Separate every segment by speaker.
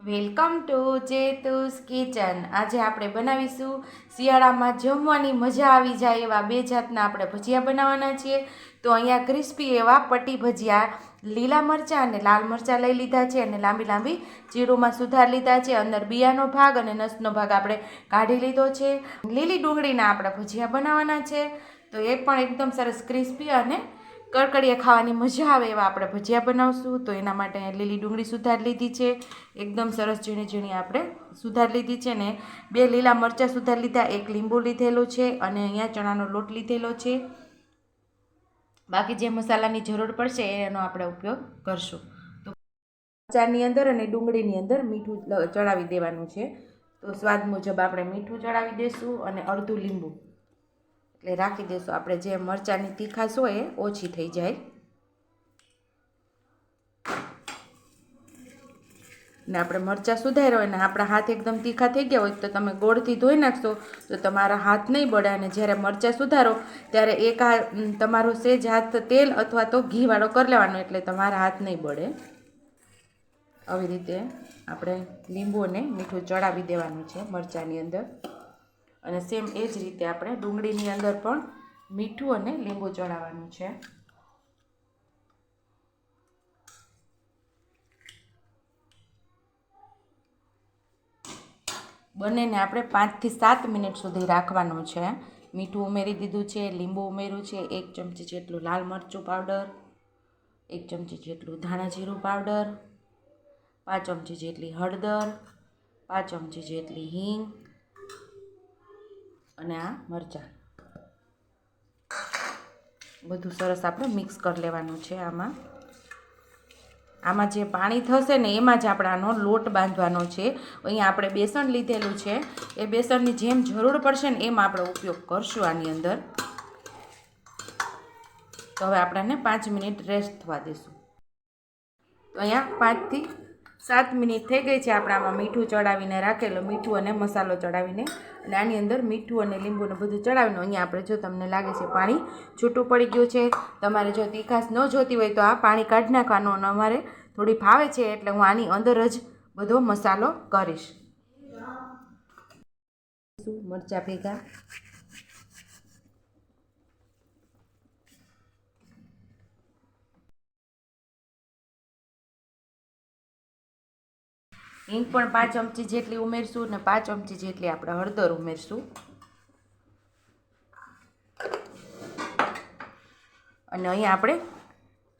Speaker 1: Welcome to જેતુસ kitchen. આજે આપણે બનાવીશું શિયાળામાં જમવાની મજા આવી જાય એવા બે જાતના આપણે ભજીયા બનાવવાના છીએ. તો અહીંયા ક્રિસ્પી એવા પટ્ટી ભજીયા, લીલા મરચાં અને લાલ મરચાં લઈ લીધા છે અને લાંબી લાંબી જીરુંમાં સુધાર લીધા છે. અંદર બિયાનો ભાગ અને નસનો ભાગ આપણે કાઢી લીધો છે. લીલી ડુંગળીના આપણે ભજીયા બનાવવાના છે. તો એ પણ એકદમ સરસ ક્રિસ્પી અને કડકડિયા ખાવાની મજા આવે એવા આપણે ભજીયા બનાવશું. તો એના માટે લીલી ડુંગળી સુધાર લીધી છે. એકદમ સરસ ઝીણી ઝીણી આપણે સુધાર લીધી છે ને બે લીલા મરચાં સુધાર લીધા. એક લીંબુ લીધેલું છે અને અહીંયા ચણાનો લોટ લીધેલો છે. બાકી જે મસાલાની જરૂર પડશે એનો આપણે ઉપયોગ કરશું. તો મરચાની અંદર અને ડુંગળીની અંદર મીઠું ચડાવી દેવાનું છે. તો સ્વાદ મુજબ આપણે મીઠું ચડાવી દઈશું અને અડધું લીંબુ. એટલે રાખી દઈશું. આપણે જે મરચાંની તીખાશ હોય એ ઓછી થઈ જાય. ને આપણે મરચાં સુધાર્યા હોય ને આપણા હાથ એકદમ તીખા થઈ ગયા હોય તો તમે ગોળથી ધોઈ નાખશો. તો તમારા હાથ નહીં બળે અને જ્યારે મરચાં સુધારો, ત્યારે એક તમારો સેજ હાથ તેલ અથવા તો ઘીવાળો કરી લેવાનો એટલે તમારા હાથ નહીં બળે. આવી રીતે આપણે લીંબુ અને મીઠું ચડાવી દેવાનું છે મરચાંની અંદર. અને સેમ એ જ રીતે આપણે ડુંગળીની અંદર પણ મીઠું અને લીંબુ ચડાવવાનું છે. બંનેને આપણે પાંચથી સાત મિનિટ સુધી રાખવાનું છે. મીઠું ઉમેરી દીધું છે, લીંબુ ઉમેર્યું છે, એક ચમચી જેટલું લાલ મરચું પાવડર, એક ચમચી જેટલું ધાણા જીરું પાવડર, પાંચ ચમચી જેટલી હળદર, પાંચ ચમચી જેટલી હિંગ અને આ મરચાં. બધું સરસ આપણે મિક્સ કરી લેવાનું છે આમાં. આમાં જે પાણી થશે ને એમાં જ આપણે આનો લોટ બાંધવાનો છે. અહીંયા આપણે બેસણ લીધેલું છે. એ બેસણની જેમ જરૂર પડશે ને એમ આપણે ઉપયોગ કરશું આની અંદર. તો હવે આપણને પાંચ મિનિટ રેસ્ટ થવા દઈશું તો અહીંયા પાંચથી સાત મિનિટ થઈ ગઈ છે આપણે આમાં મીઠું ચડાવીને રાખેલું મીઠું અને મસાલો ચડાવીને. અને આની અંદર મીઠું અને લીંબુને બધું ચડાવીને અહીંયા આપણે જો તમને લાગે છે પાણી છૂટું પડી ગયું છે. તમારે જો તીખાશ ન જોતી હોય તો આ પાણી કાઢી નાખવાનું અને અમારે થોડી ફાવે છે એટલે હું આની અંદર જ બધો મસાલો કરીશ. મરચા ભેગા? હિંગ પણ પાંચ ચમચી જેટલી ઉમેરશું અને પાંચ ચમચી જેટલી આપણે હળદર ઉમેરશું. અને અહીંયા આપણે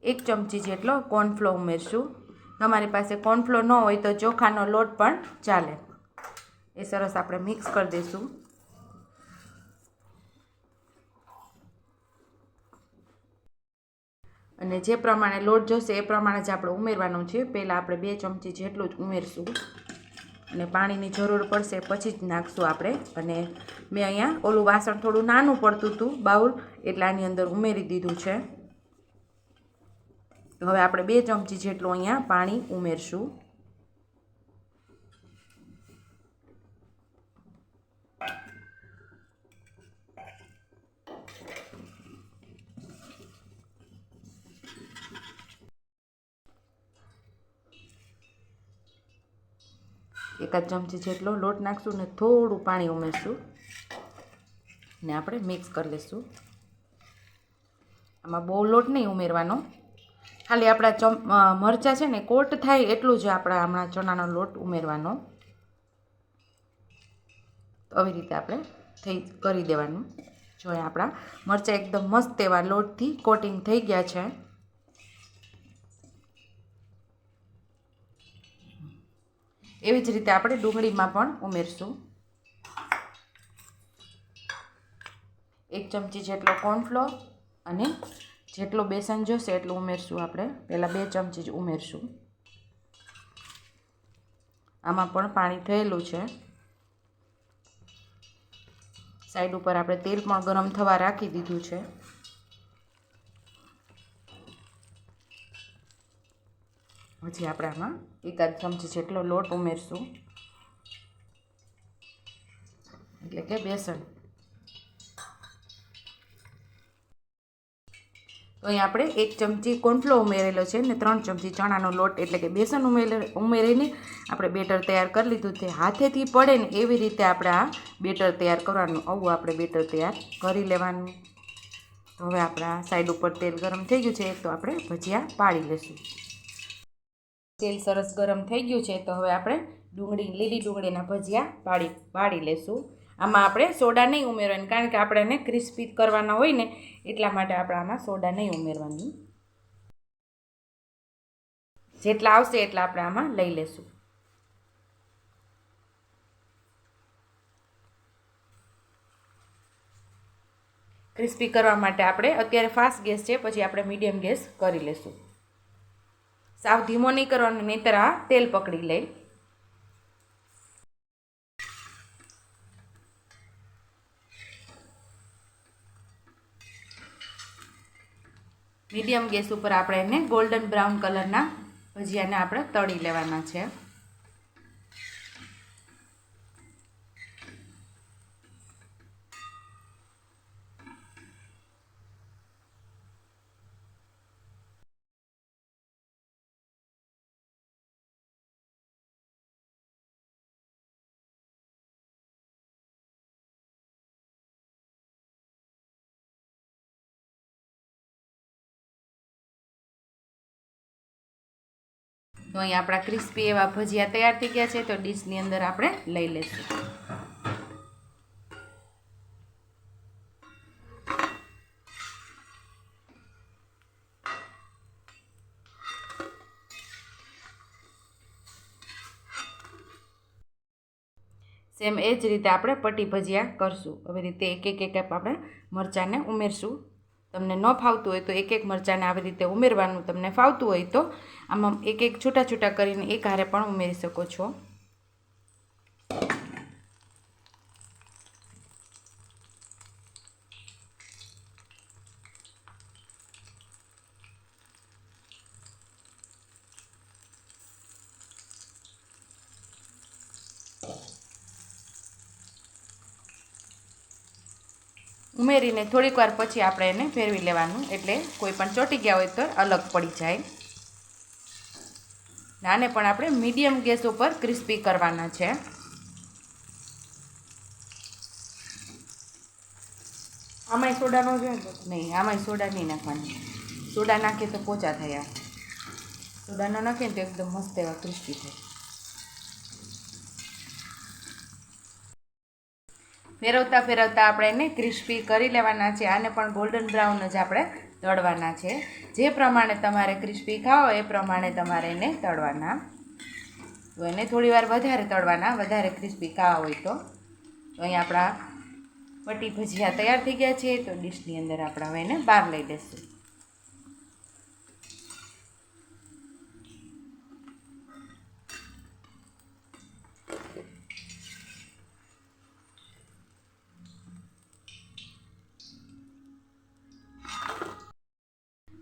Speaker 1: એક ચમચી જેટલો કોર્નફ્લો ઉમેરશું. તમારી પાસે કોર્નફ્લો ન હોય તો ચોખાનો લોટ પણ ચાલે. એ સરસ આપણે મિક્સ કરી દઈશું. અને જે પ્રમાણે લોટ જોશે એ પ્રમાણે જ આપણે ઉમેરવાનું છે. પહેલાં આપણે બે ચમચી જેટલું જ ઉમેરશું. અને પાણીની જરૂર પડશે પછી જ નાખશું આપણે. અને મેં અહીંયા ઓલું વાસણ થોડું નાનું પડતું હતું, બાઉલ, એટલે આની અંદર ઉમેરી દીધું છે. હવે આપણે બે ચમચી જેટલું અહીંયા પાણી ઉમેરશું. એકાદ ચમચી જેટલો લોટ નાખશું ને થોડું પાણી ઉમેરશું. ને આપણે મિક્સ કરી લઈશું આમાં બહુ લોટ નહીં ઉમેરવાનો. ખાલી આપણા ચમ મરચાં છે ને, કોટ થાય એટલું જ આપણા હમણાં ચણાનો લોટ ઉમેરવાનો. આવી રીતે આપણે થઈ, કરી દેવાનું. જો આપણા મરચાં એકદમ મસ્ત એવા લોટથી કોટિંગ થઈ ગયા છે. એવી જ રીતે આપણે ડુંગળીમાં પણ ઉમેરશું. એક ચમચી જેટલો કોર્નફ્લોર અને જેટલો બેસન જોશે એટલું ઉમેરશું આપણે. પહેલાં બે ચમચી જ ઉમેરશું. આમાં પણ પાણી થયેલું છે. સાઈડ ઉપર આપણે તેલ પણ ગરમ થવા રાખી દીધું છે. પછી આપણે આમાં એકાદ ચમચી જેટલો લોટ ઉમેરશું. એટલે કે બેસન તો અહીં આપણે એક ચમચી કોનફ્લો ઉમેરેલો છે ને ત્રણ ચમચી ચણાનો લોટ એટલે કે બેસન ઉમેરે, ઉમેરીને આપણે બેટર તૈયાર કરી લીધું છે. હાથેથી પડે ને એવી રીતે આપણે આ બેટર તૈયાર કરવાનું. આવું આપણે બેટર તૈયાર કરી લેવાનું. તો હવે આપણા સાઈડ ઉપર તેલ ગરમ થઈ ગયું છે, તો આપણે ભજીયા પાડી લઈશું તેલ સરસ ગરમ થઈ ગયું છે, તો હવે આપણે ડુંગળી, લીલી ડુંગળીના ભજીયા વાળી વાળી લેશું. આમાં આપણે સોડા નહીં ઉમેરવાની, કારણ કે આપણે એને ક્રિસ્પી કરવાના હોય ને, એટલા માટે આપણે આમાં સોડા નહીં ઉમેરવાની. જેટલા આવશે એટલા આપણે આમાં લઈ લેશું. ક્રિસ્પી કરવા માટે આપણે, અત્યારે ફાસ્ટ ગેસ છે, પછી આપણે મીડિયમ ગેસ કરી લેશું. સાવ ધીમો નહીં કરવાનો, નહીંતર આ તેલ પકડી લે. મીડિયમ ગેસ ઉપર આપણે એને ગોલ્ડન બ્રાઉન કલરના ભજીયાને આપણે તળી લેવાના છે. તો અહીં આપણા ક્રિસ્પી એવા ભજીયા તૈયાર થઈ ગયા છે, તો ડીશની અંદર આપણે લઈ લઈશું. સેમ એ જ રીતે આપણે પટ્ટી ભજીયા કરશું. હવે રીતે એક એક એક આપણે મરચાંને ઉમેરશું. તમને ન ફાવતું હોય તો એક એક મરચાંને આવી રીતે ઉમેરવાનું તમને ફાવતું હોય તો આમાં એક એક છૂટા છૂટા કરીને એક હારે પણ ઉમેરી શકો છો. ઉમેરીને થોડીક વાર પછી આપણે એને ફેરવી લેવાનું. એટલે કોઈ પણ ચોંટી ગયા હોય તો અલગ પડી જાય. આને પણ આપણે મીડિયમ ગેસ ઉપર ક્રિસ્પી કરવાના છે. આમાંય સોડાનો છે નહીં આમાંય સોડા નહીં નાખવાની. સોડા નાખીએ તો પોચા થયા. સોડાનો નાખીએ તો એકદમ મસ્ત એવા ક્રિસ્પી થાય. ફેરવતા ફેરવતા આપણે એને ક્રિસ્પી કરી લેવાના છે. આને પણ ગોલ્ડન બ્રાઉન જ આપણે તળવાના છે. જે પ્રમાણે તમારે ક્રિસ્પી ખાવો એ પ્રમાણે તમારે એને તળવાના. તો એને થોડી વાર વધારે તળવાના, વધારે ક્રિસ્પી ખાવા હોય તો. અહીં આપણા પટી ભજીયા તૈયાર થઈ ગયા છે. તો ડીશની અંદર આપણે હવે એને બહાર લઈ લઈશું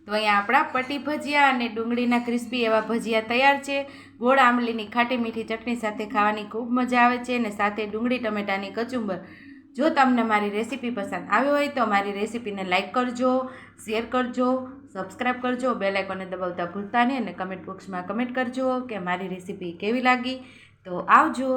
Speaker 1: તો અહીંયા આપણા પટ્ટી ભજીયા અને ડુંગળીના ક્રિસ્પી એવા ભજીયા તૈયાર છે. ગોળ આંબલીની ખાટી મીઠી ચટણી સાથે ખાવાની ખૂબ મજા આવે છે અને સાથે ડુંગળી, ટમેટાની કચુંબર. જો તમને મારી રેસીપી પસંદ આવી હોય તો મારી રેસીપીને લાઇક કરજો, શેર કરજો સબસ્ક્રાઈબ કરજો, બેલ આઇકોને દબાવતા ભૂલતા નહીં અને કમેન્ટ બોક્સમાં કમેન્ટ કરજો કે મારી રેસીપી કેવી લાગી. તો આવજો.